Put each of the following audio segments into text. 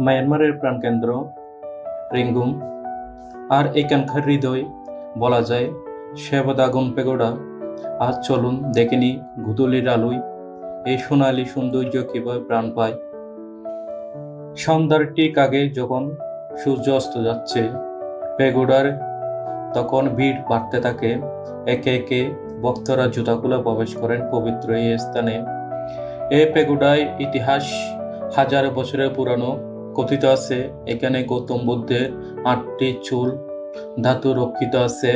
মায়ানমারের প্রাণকেন্দ্র, রিঙ্গুম। আর এখানকার হৃদয়? বলা যায় শেবদাগুন পেগোড়া। আজ চলুন দেখে নি গুদলির আলোয় এই সোনালি সৌন্দর্য কীভাবে প্রাণ পায়। সন্ধ্যার ঠিক আগে যখন সূর্য অস্ত যাচ্ছে, পেগোডার তখন ভিড় বাড়তে থাকে। একে একে ভক্তরা জুতাগুলো প্রবেশ করেন পবিত্র এই স্থানে। এই পেগুডায় ইতিহাস হাজার বছরের পুরানো কথিত আছে, এখানে গৌতম বুদ্ধের আটটি চুল ধাতু রক্ষিত আছে।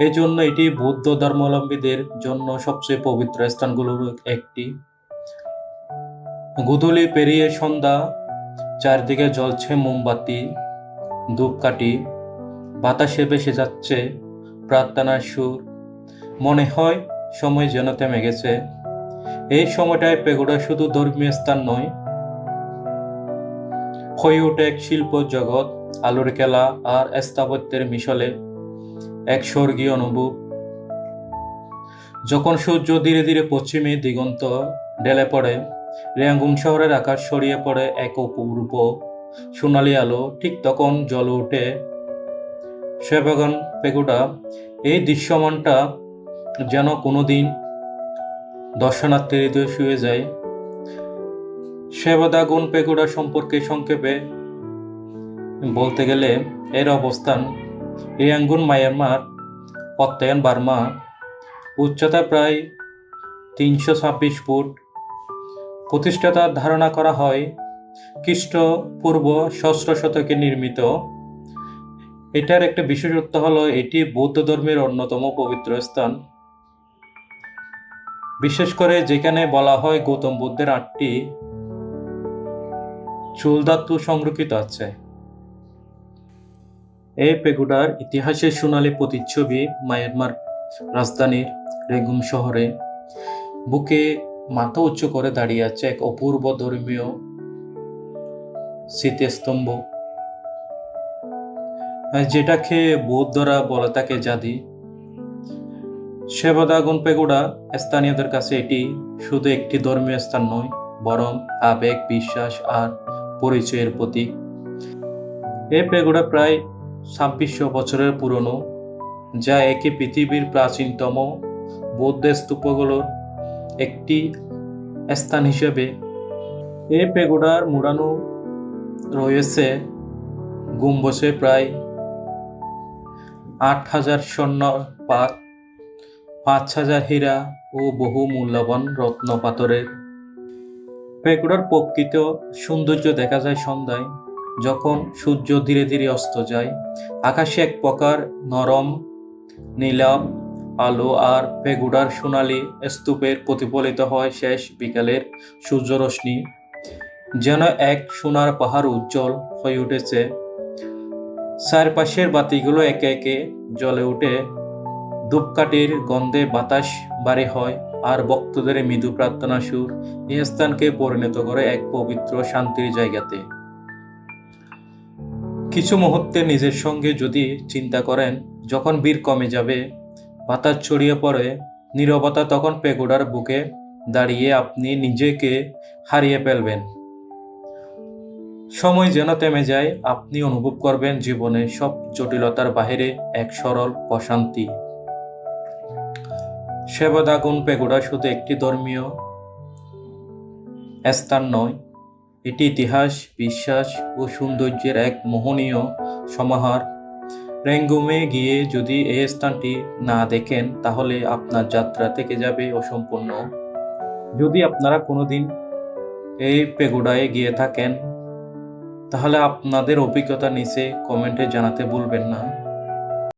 এই জন্য এটি বৌদ্ধ ধর্মাবলম্বীদের জন্য সবচেয়ে পবিত্র স্থানগুলোর একটি। গুধুলি পেরিয়ে সন্ধ্যা, চারদিকে জ্বলছে মোমবাতি, ধূপকাঠি, বাতাসে ভেসে যাচ্ছে প্রার্থনার সুর। মনে হয় সময় যেন থেমে গেছে। এই সময়টায় পেগোডা শুধু ধর্মীয় স্থান নয় হয়ে ওঠে এক শিল্প জগৎ, আলোর খেলা আর স্থাপত্যের মিশলে এক স্বর্গীয় অনুভব যখন সূর্য ধীরে ধীরে পশ্চিমে দিগন্ত ঢেলে পড়ে, রিয়াঙ্গুম শহরের আকাশ সরিয়ে পড়ে এক অপূর্ব সোনালি আলো। ঠিক তখন জল ওঠে সেবাগান পেগুডা। এই দৃশ্যমানটা যেন কোনোদিন দর্শনার্থীর শুয়ে যায়। সেবাদাগুন পেগুড়া সম্পর্কে সংক্ষেপে বলতে গেলে এর অবস্থান রিয়াঙ্গুন মায়ানমার প্রত্যয়ন বার্মা, উচ্চতা প্রায় তিনশো ছাব্বিশ ফুট। প্রতিষ্ঠাতার ধারণা করা হয় খ্রিস্টপূর্ব ষষ্ঠ শতকে নির্মিত। এটার একটা বিশেষত্ব হলো এটি বৌদ্ধ ধর্মের অন্যতম পবিত্র স্থান। বিশেষ করে যেখানে বলা হয় গৌতম বুদ্ধের আটটি চুলধাতু সংরক্ষিত আছে। এই পেগুডার ইতিহাসের সোনালী প্রতিচ্ছবি মায়ানমার রাজধানীর রেগুম শহরে। বুকে মাথা উচ্চ করে দাঁড়িয়ে আছে এক অপূর্ব ধর্মীয় স্মৃতিস্তম্ভ। যেটাকে বৌদ্ধরা বলে থাকে জাদি। সেবাদাগুন পেগুড়া স্থানীয়দের কাছে এটি শুধু একটি ধর্মীয় স্থান নয়, বরং আবেগ, বিশ্বাস আর পরিচয়ের প্রতীক। এই পেগুড়া প্রায় ছাব্বিশশো বছরের পুরনো, যা একে পৃথিবীর প্রাচীনতম বৌদ্ধ স্তূপগুলোর একটি স্থান হিসেবে। এই পেগোডার মুড়ানো রয়েছে গম্বুজে প্রায় আট হাজার স্বর্ণ পাক, পাঁচ হাজার হীরা ও বহু মূল্যবান রত্ন পেগুড়ার প্রকৃত সৌন্দর্য দেখা যায় সন্ধ্যায়, যখন সূর্য ধীরে ধীরে অস্ত যায়। আকাশে এক প্রকার নরম, নীলাম, আলো আর পেগুড়ার সোনালি স্তূপের প্রতিফলিত হয় শেষ বিকালের সূর্যরশ্মি, যেন এক সোনার পাহাড় উজ্জ্বল হয়ে উঠেছে। চারপাশের বাতিগুলো একে একে জ্বলে উঠে। ধূপকাঠির গন্ধে বাতাস বাড়ি হয়। আর ভক্তদের মৃদু প্রার্থনা সুর এই স্থানকে পরিণত করে এক পবিত্র শান্তির জায়গাতে। কিছু মুহূর্তে নিজের সঙ্গে যদি চিন্তা করেন, যখন বীর কমে যাবে, বাতাস ছড়িয়ে পড়ে, নীরবতা তখন পেগোডার বুকে দাঁড়িয়ে আপনি নিজেকে হারিয়ে ফেলবেন। সময় যেন থেমে যায়, আপনি অনুভব করবেন জীবনে সব জটিলতার বাহিরে এক সরল প্রশান্তি। সেবাদাগুন পেগোডা শুধু একটি ধর্মীয় স্থান নয়, এটি ইতিহাস, বিশ্বাস ও সৌন্দর্যের এক মোহনীয় সমাহার। রেঙ্গুমে গিয়ে যদি এই স্থানটি না দেখেন, তাহলে আপনার যাত্রা থেকে যাবে অসম্পূর্ণ। যদি আপনারা কোনোদিন এই পেগোডায় গিয়ে থাকেন, তাহলে আপনাদের অভিজ্ঞতা নিচে কমেন্টে জানাতে ভুলবেন না।